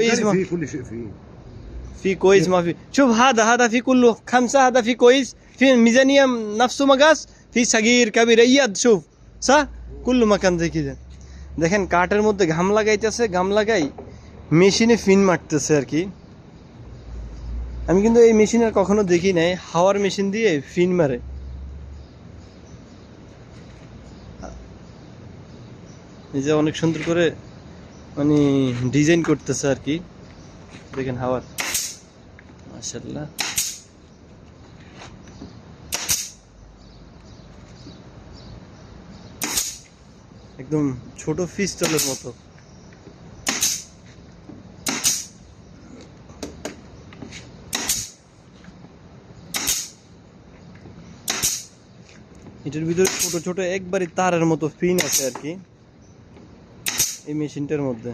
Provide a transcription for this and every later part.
كويس ما في كل شيء فيه في كويس ما في شوف هذا هذا في كله خمسة هذا في كويس في ميزانية نفسه مقاس في صغير كبير اياد شوف صح كل مكان زي كده দেখেন কাঠের মধ্যে ঘাম লাগাইতেছে ঘাম লাগাই মেশিনে ফিন মারতেছে আর কি আমি কিন্তু এই মেশিন আর কখনো দেখি নাই হাওয়ার মেশিন দিয়ে ফিন মারে এই যে অনেক সুন্দর করে মানে ডিজাইন করতেছে আর কি। দেখেন হাওয়ার। মাশাল্লাহ একদম ছোট পিস্তলের মতো। এটার ভিতরে ছোট ছোট একবারে তারের মতো ফিন আছে আর কি। এই মেশিনটার মধ্যে।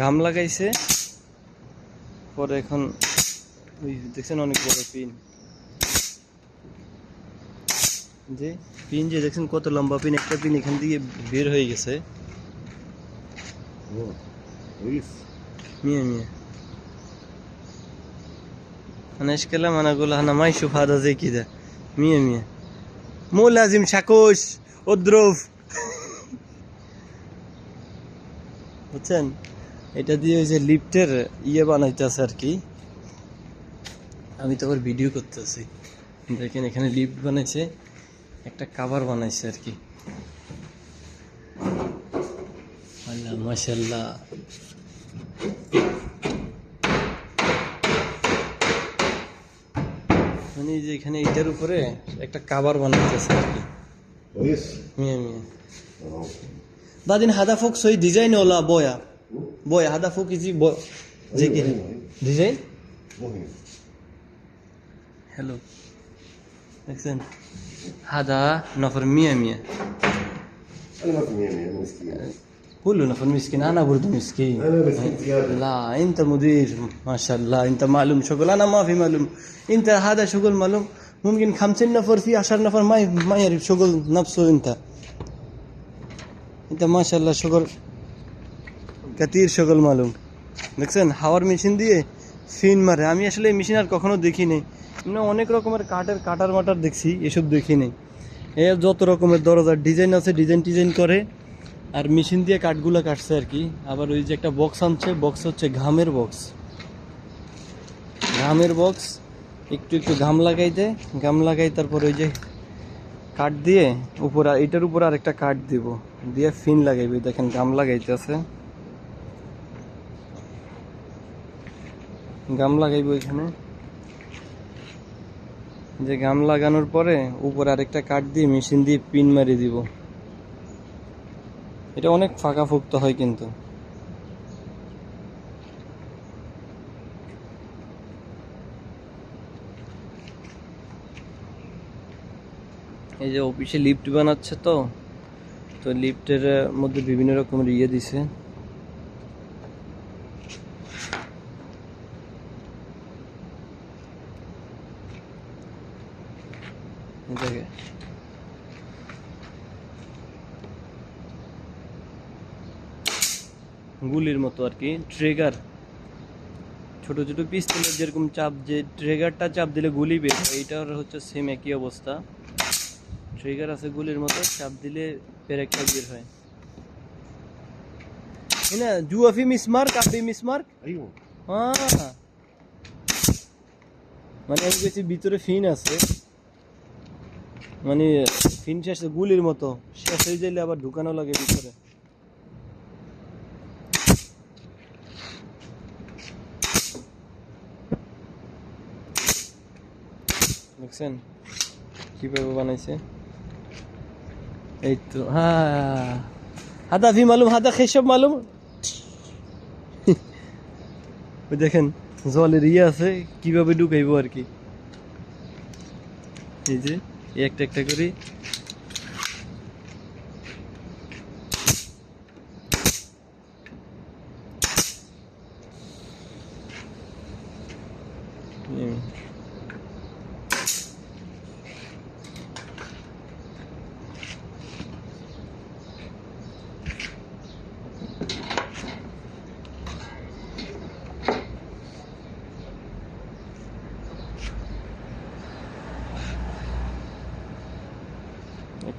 ঘাম লাগাইছে পরে এখন ওই দেখছেন অনেক বড় পিন। যে পিন যে দেখছেন কত লম্বা পিন একটা পিন এখান থেকে বের হয়ে গেছে। নিয়ে নিয়ে। مية مية أنا إيش كلام أنا أقول أنا ما يشوف هذا زي كذا مية مية مو لازم شاكوش اضرب বুঝছেন এটা দিয়ে ওই যে লিফটের ইয়ে বানাইতেছে আর কি আমি তো আবার ভিডিও করতেছি দেখেন এখানে লিফট বানাইছে একটা কাভার বানাইছে আর কি আল্লাহ মাশাল্লাহ মানে এই যে এখানে এটার উপরে একটা কাভার বানাইতেছে আর কি كويس মিয়া মিয়া أوه. بعدين هذا فوق سوي ديزاين ولا بويا بويا هذا فوق يجي بو زي أيوة، كده أيوة، أيوة. ديزاين مهم حلو দেখছেন هذا نفر مية مية أنا ما في مية مية أنا مسكين كله نفر مسكين انا برضو مسكين أنا مسكين زيادة لا انت مدير ما شاء الله انت معلوم شغل انا ما في معلوم انت هذا شغل معلوم ممكن خمسين نفر في عشر نفر ما ما يعرف شغل نفسه انت انت ما شاء الله شغل كثير شغل معلوم দেখছেন হাওয়ার মেশিন দিয়ে ফিন মারে আমি আসলে এই মেশিন আর কখনো দেখি নাই এমনি অনেক রকমের কাঠের কাটার মাটার দেখছি এসব দেখি নাই এ যত রকমের দরজার ডিজাইন আছে ডিজাইন টিজাইন করে আর মেশিন দিয়ে কাঠগুলো কাটছে আর কি। আবার ওই যে একটা বক্স আনছে বক্স হচ্ছে ঘামের বক্স ঘামের বক্স একটু একটু ঘাম লাগাই দেয় ঘাম লাগাই তারপর ওই যে কাঠ দিয়ে উপর এটার উপর আর একটা কাঠ দিব। দিয়ে ফিন লাগাইবে দেখেন ঘাম লাগাইতেছে। গাম লাগাইবো এখানে। যে গাম লাগানোর পরে উপর আরেকটা কাঠ দিয়ে মেশিন দিয়ে পিন মারি দিব। এটা অনেক ফাঁকা ফুক্ত হয় কিন্তু। এই যে অফিসে লিফট বানাচ্ছে তো তো লিফটের মধ্যে বিভিন্ন রকমের ইয়ে দিছে। দেখে। গুলির মতো আর কি ট্রেগার ছোট ছোট পিস্তলের যেরকম চাপ যে ট্রেগারটা চাপ দিলে গুলি বের হয় এইটার হচ্ছে সেম একই অবস্থা। ট্রেগার আছে গুলির মতো চাপ দিলে ব্রেকটা বের হয়। না জুয়া মিস মার্ক আপনি মিস মার্ক মানে আমি বলছি ভিতরে ফিন আছে। মানে ফিন শেষে গুলির মতো। শেষ হয়ে যাইলে আবার ঢুকানো লাগে ভিতরে। দেখছেন? কীভাবে বানাইছে? এই তো হ্যাঁ হাদা ভি মালুম, হাদা খেসব মালুম। ওই দেখেন, জলের ইয়ে আছে, কীভাবে ঢুকাইবো আর কি। এই যে একটা একটা করে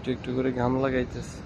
একটু একটু করে ঘাম লাগাইতেছে।